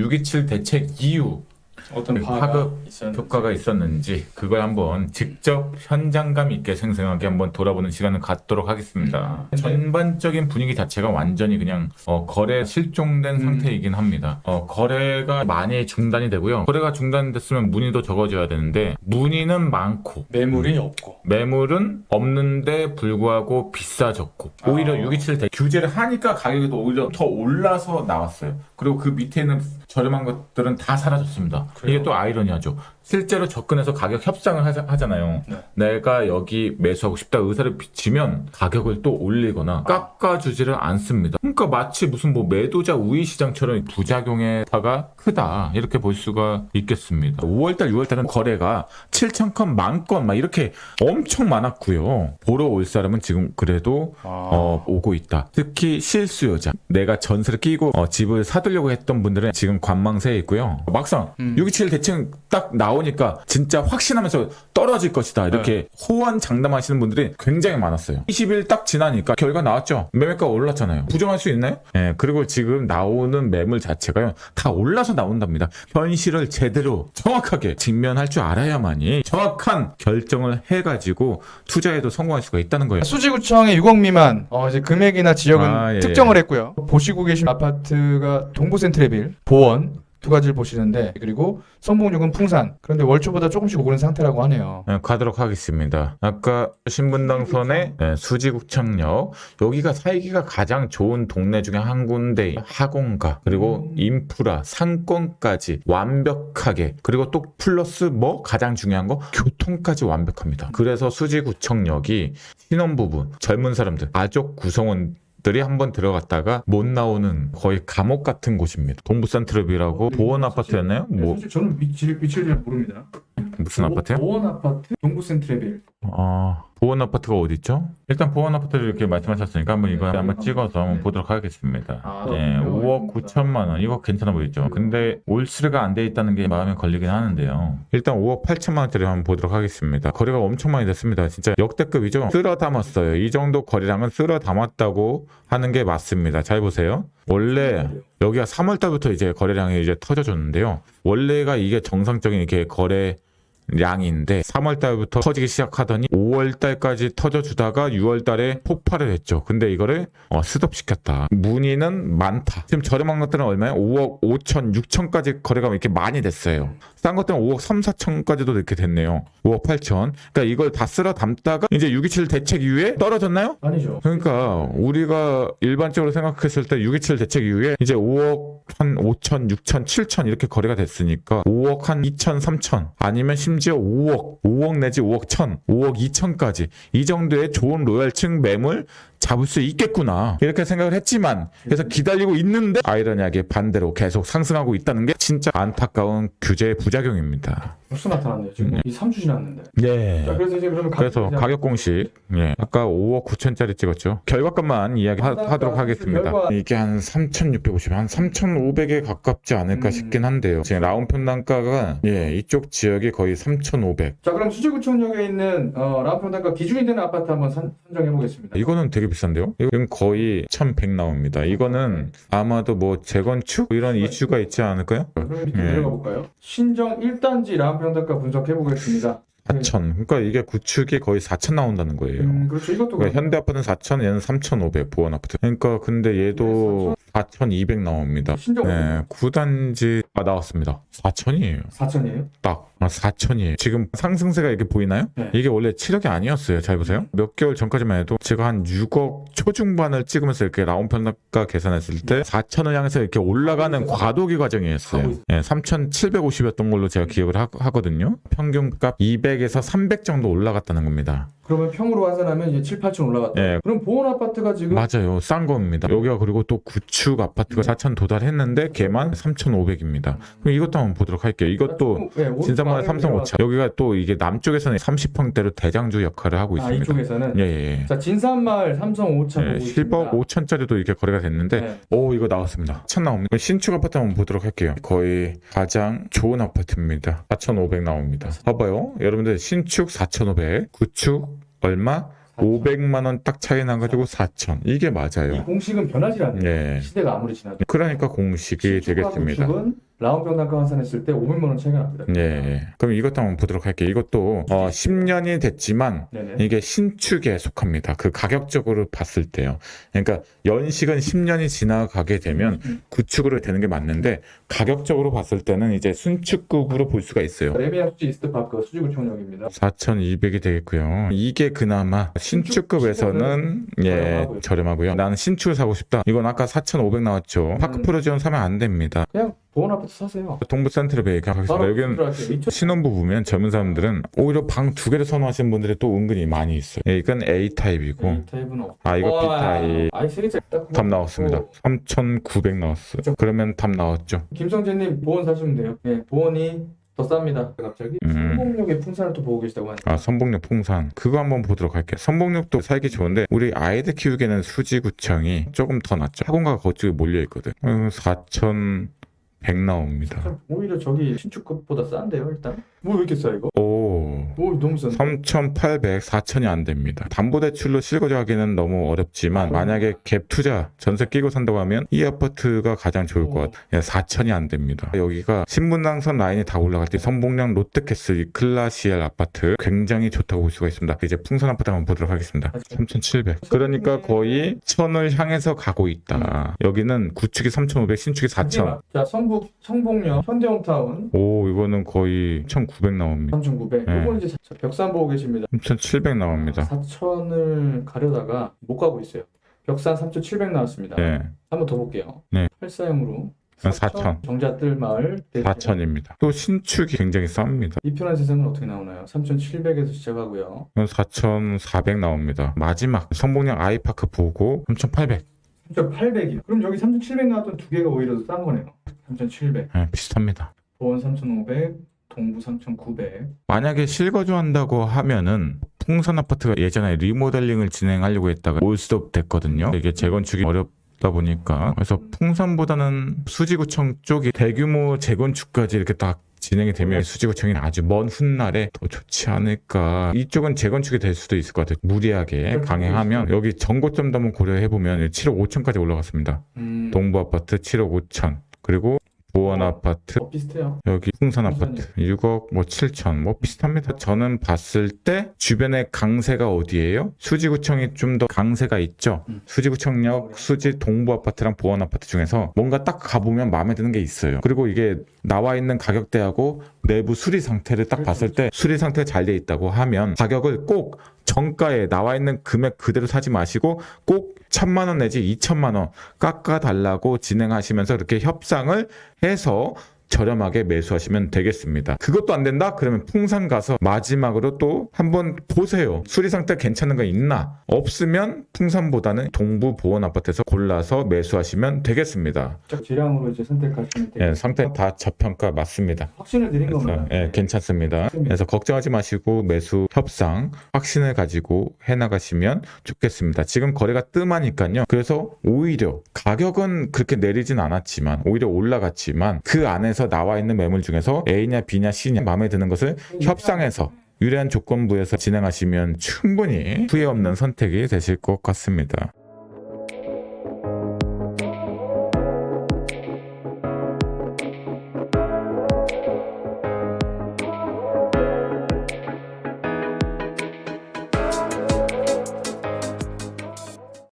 627 대책 이후 어떤 파급. 효과가 있었는지 그걸 한번 직접 현장감 있게 생생하게 한번 돌아보는 시간을 갖도록 하겠습니다. 음. 전반적인 분위기 자체가 완전히 그냥 어, 거래 실종된 음. 상태이긴 합니다. 어, 거래가 많이 중단이 되고요. 거래가 중단됐으면 문의도 적어줘야 되는데 문의는 많고 매물이 없고. 매물은 없는데 불구하고 비싸졌고 오히려 아. 627 대 규제를 하니까 가격이 또 오히려 더 올라서 나왔어요. 그리고 그 밑에 있는 저렴한 것들은 다 사라졌습니다. 그래요? 이게 또 아이러니하죠. 실제로 접근해서 가격 협상을 하자- 하잖아요. 네. 내가 여기 매수하고 싶다 의사를 비치면 가격을 또 올리거나 깎아주지를 않습니다. 그러니까 마치 무슨 뭐 매도자 우위 시장처럼 부작용의 파가 크다 이렇게 볼 수가 있겠습니다. 5월달, 6월달은 거래가 7천 건, 만 건 막 이렇게 엄청 많았고요. 보러 올 사람은 지금 그래도 아. 어, 오고 있다. 특히 실수요자. 내가 전세를 끼고 어, 집을 사두려고 했던 분들은 지금 관망세에 있고요. 막상 음. 627 대책 딱 나오 니까 진짜 확신하면서 떨어질 것이다. 이렇게 호언 장담하시는 분들이 굉장히 많았어요. 20일 딱 지나니까 결과 나왔죠. 매매가 올랐잖아요. 부정할 수 있나요? 예. 그리고 지금 나오는 매물 자체가요. 다 올라서 나온답니다. 현실을 제대로 정확하게 직면할 줄 알아야만이 정확한 결정을 해가지고 투자에도 성공할 수가 있다는 거예요. 수지구청의 6억 미만 어, 이제 금액이나 지역은 아, 예. 특정을 했고요. 보시고 계신 아파트가 동부 센트레빌, 보원 두 가지를 보시는데 그리고 성공률은 풍산. 그런데 월초보다 조금씩 오르는 상태라고 하네요. 네, 가도록 하겠습니다. 아까 신분당선의 네, 수지구청역 여기가 살기가 가장 좋은 동네 중에 한 군데 학원가 그리고 음. 인프라 상권까지 완벽하게 그리고 또 플러스 뭐 가장 중요한 거 교통까지 완벽합니다. 그래서 수지구청역이 신혼부부 젊은 사람들 가족 구성원 들이 한번 들어갔다가 못 나오는 거의 감옥 같은 곳입니다. 동부산트럽이라고 보원 아파트였나요? 뭐 사실 저는 위치, 위치를 잘 모릅니다. 무슨 아파트요? 보원 아파트, 동부 센트레빌. 아, 보원 아파트가 어디 있죠? 일단 보원 아파트를 이렇게 말씀하셨으니까 한번 이거 한번 찍어서 한번 보도록 하겠습니다. 아, 예, 5억 9천만 원. 이거 괜찮아 보이죠? 근데 올스가 안 돼 있다는 게 마음에 걸리긴 하는데요. 일단 5억 8천만 원짜리 한번 보도록 하겠습니다. 거래가 엄청 많이 됐습니다. 진짜 역대급이죠? 쓸어 담았어요. 이 정도 거래량은 쓸어 담았다고 하는 게 맞습니다. 잘 보세요. 원래 여기가 3월 달부터 이제 거래량이 이제 터져줬는데요. 원래가 이게 정상적인 이렇게 거래 량인데 3월 달부터 터지기 시작하더니 5월 달까지 터져주다가 6월 달에 폭발을 했죠. 근데 이거를 어, 스톱시켰다. 문의는 많다. 지금 저렴한 것들은 얼마예요? 5억 5천, 6천까지 거래가 이렇게 많이 됐어요. 싼 것들은 5억 3, 4천까지도 이렇게 됐네요. 5억 8천. 그러니까 이걸 다 쓸어 담다가 이제 627 대책 이후에 떨어졌나요? 아니죠. 그러니까 우리가 일반적으로 생각했을 때 627 대책 이후에 이제 5억 한 5천, 6천, 7천 이렇게 거래가 됐으니까 5억 한 2천, 3천 아니면 심지어 5억, 5억 내지 5억 천, 5억 2천까지 이 정도의 좋은 로얄층 매물 잡을 수 있겠구나 이렇게 생각을 했지만 그래서 기다리고 있는데 아이러니하게 반대로 계속 상승하고 있다는 게 진짜 안타까운 규제의 부작용입니다. 벌써 나타났네요. 지금 이 3주 지났는데. 예. 자, 그래서 이제 그러면 그래서 가격 공식 예 아까 5억 9천짜리 찍었죠 결과값만 이야기하도록 하겠습니다 결과- 이게 한 3,650, 한 3,500에 가깝지 않을까 음. 싶긴 한데요 지금 라운 평단가가 예 이쪽 지역이 거의 3,500 자, 그럼 수지구청역에 있는 어, 라운 평단가 기준이 되는 아파트 한번 산, 정해 보겠습니다. 이거는 되게 비싼데요 이건 거의 1,100 나옵니다 이거는 아마도 뭐 재건축 이런 이슈가 있지 않을까요 그럼 이렇게 예. 내려가 볼까요? 신정 1단지 라운평단가 분석해 보겠습니다. 4,000 그러니까 이게 구축이 거의 4,000 나온다는 거예요 음, 그렇죠. 이것도 그러니까 현대 아파트는 4,000, 얘는 3,500 보원 아파트. 그러니까 근데 얘도 4,200 나옵니다. 신정 네, 9단지 아 나왔습니다. 4,000이에요. 4천이에요? 딱 아, 4,000이에요. 지금 상승세가 이렇게 보이나요? 네. 이게 원래 7억이 아니었어요. 잘 보세요. 몇 개월 전까지만 해도 제가 한 6억 초중반을 찍으면서 이렇게 라운 평가 계산했을 때 4,000을 향해서 이렇게 올라가는 과도기 과정이었어요. 예, 3,750이었던 걸로 제가 기억을 하, 하거든요. 평균값 200에서 300 정도 올라갔다는 겁니다. 그러면 평으로 환산하면 이제 7, 8천 올라갔다. 예, 그럼 보원 아파트가 지금 맞아요. 싼 겁니다. 여기가 그리고 또 구축 아파트가 4천 도달했는데 걔만 3,500입니다. 그럼 이것도 한번 보도록 할게요. 이것도 예, 오- 진상만의 많이 삼성 올라갔다. 5차. 여기가 또 이게 남쪽에서는 30평대로 대장주 역할을 하고 아, 있습니다. 이쪽에서는 예, 예, 예. 자 진산마을 삼성 5차 예, 보고 10억 5천짜리도 이렇게 거래가 됐는데 네. 오 이거 나왔습니다. 천 나옵니다. 신축 아파트 한번 보도록 할게요. 거의 가장 좋은 아파트입니다. 4,500 나옵니다. 봐봐요. 여러분들 신축 4,500, 구축 얼마? 500만 원 딱 차이 나가지고 4,000. 이게 이 맞아요. 공식은 변하지 않네요. 예. 시대가 아무리 지나도 그러니까 공식이 되겠습니다. 구축은 라운병 단가 환산했을 때 500만 원 차이가 납니다. 예. 그럼 이것도 한번 보도록 할게요. 이것도 어, 10년이 됐지만 네네. 이게 신축에 속합니다. 그 가격적으로 봤을 때요. 그러니까 연식은 10년이 지나가게 되면 음. 구축으로 되는 게 맞는데 가격적으로 봤을 때는 이제 순축급으로 볼 수가 있어요. 수지 이스트파크 수지구청역입니다. 4,200이 되겠고요. 이게 그나마 신축급에서는 예 저렴하고요. 저렴하고요. 나는 신축을 사고 싶다. 이건 아까 4,500 나왔죠. 파크 음. 프로지온 사면 안 됩니다. 그냥 보원 아파트 사세요. 동부 센트럴베이 가겠습니다. 바로 여기는 들어갈게요. 미쳐- 신혼부 보면 젊은 사람들은 오히려 방 두 개를 선호하시는 분들이 또 은근히 많이 있어요. 예, 이건 A 타입이고 이 타입은 없고. 아, 이거 B 타입. 아이 세리즈 딱답 나왔습니다. 어, 3,900 나왔어요. 그러면 답 나왔죠. 김성재님 보원 사시면 돼요. 예, 보원이 더 쌉니다. 갑자기 음. 성공역의 풍산을 또 보고 계시다고 하니까. 아, 선봉역 풍산. 그거 한번 보도록 할게요. 선봉역도 살기 좋은데 우리 아이들 키우기에는 수지구청이 조금 더 낫죠. 학원가가 그쪽에 몰려 있거든. 4,100 나옵니다. 참, 오히려 저기 신축급보다 싼데요, 일단. 뭐 왜 이렇게 싸 이거? 오. 오, 너무 싼. 3,800, 4,000이 안 됩니다. 담보대출로 실거주하기는 너무 어렵지만 만약에 갭 투자 전세 끼고 산다고 하면 이 아파트가 가장 좋을 것 같아요. 4,000이 안 됩니다. 여기가 신분당선 라인이 다 올라갈 때 선봉량 롯데캐슬 클라시엘 아파트 굉장히 좋다고 볼 수가 있습니다. 이제 풍선 아파트 한번 보도록 하겠습니다. 3,700. 그러니까 거의 1,000을 향해서 가고 있다. 여기는 구축이 3,500, 신축이 4,000. 자, 성북, 성북역, 현대홈타운. 오, 이거는 거의 1,900 나옵니다. 3,900. 네. 이건 이제 자, 벽산 보고 계십니다. 3,700 나옵니다. 4,000을 가려다가 못 가고 있어요. 벽산 3,700 나왔습니다. 네. 한번 더 볼게요. 네. 84형으로. 4,000. 정자뜰 마을. 4,000입니다. 또 신축이 굉장히 쌉니다. 이 편한 세상은 어떻게 나오나요? 3,700에서 시작하고요. 4,400 나옵니다. 마지막 성봉량 아이파크 보고 3,800 3,800이요. 그럼 여기 3,700 나왔던 두 개가 오히려 더 싼 거네요. 3,700. 네, 비슷합니다. 보원 3,500, 동부 3,900. 만약에 실거주한다고 하면은 풍선 아파트가 예전에 리모델링을 진행하려고 했다가 올스톱 됐거든요. 이게 재건축이 어렵 다 보니까 그래서 풍선보다는 수지구청 쪽이 대규모 재건축까지 이렇게 딱 진행이 되면 수지구청이 아주 먼 훗날에 더 좋지 않을까. 이쪽은 재건축이 될 수도 있을 것 같아요. 무리하게 강행하면 여기 전고점도 한번 고려해 보면 7억 5천까지 올라갔습니다. 음, 동부 아파트 7억 5천 그리고 보원 아파트 어, 비슷해요. 여기 풍산. 아파트 6억 뭐 7천 뭐 비슷합니다. 저는 봤을 때 주변에 강세가 어디예요? 수지구청이 좀 더 강세가 있죠. 음. 수지구청역 수지 동부 아파트랑 보원 아파트 중에서 뭔가 딱 가보면 마음에 드는 게 있어요. 그리고 이게 나와 있는 가격대하고 내부 수리 상태를 딱 봤을 때 수리 상태가 잘돼 있다고 하면 가격을 꼭 정가에 나와 있는 금액 그대로 사지 마시고 꼭 천만 원 내지 이천만 원 깎아 달라고 진행하시면서 이렇게 협상을 해서 저렴하게 매수하시면 되겠습니다. 그것도 안 된다? 그러면 풍산 가서 마지막으로 또 한번 보세요. 수리 상태 괜찮은 거 있나? 없으면 풍산보다는 동부 보원 아파트에서 골라서 매수하시면 되겠습니다. 자, 질량으로 이제 선택하시면 돼요. 예, 상태 다 저평가 맞습니다. 확신을 드린 겁니다. 예, 괜찮습니다. 맞습니다. 그래서 걱정하지 마시고 매수 협상 확신을 가지고 해 나가시면 좋겠습니다. 지금 거래가 뜸하니까요. 그래서 오히려 가격은 그렇게 내리진 않았지만 오히려 올라갔지만 그 안 에서 나와 있는 매물 중에서 A냐 B냐 C냐 마음에 드는 것을 협상해서 유리한 조건부에서 진행하시면 충분히 후회 없는 선택이 되실 것 같습니다.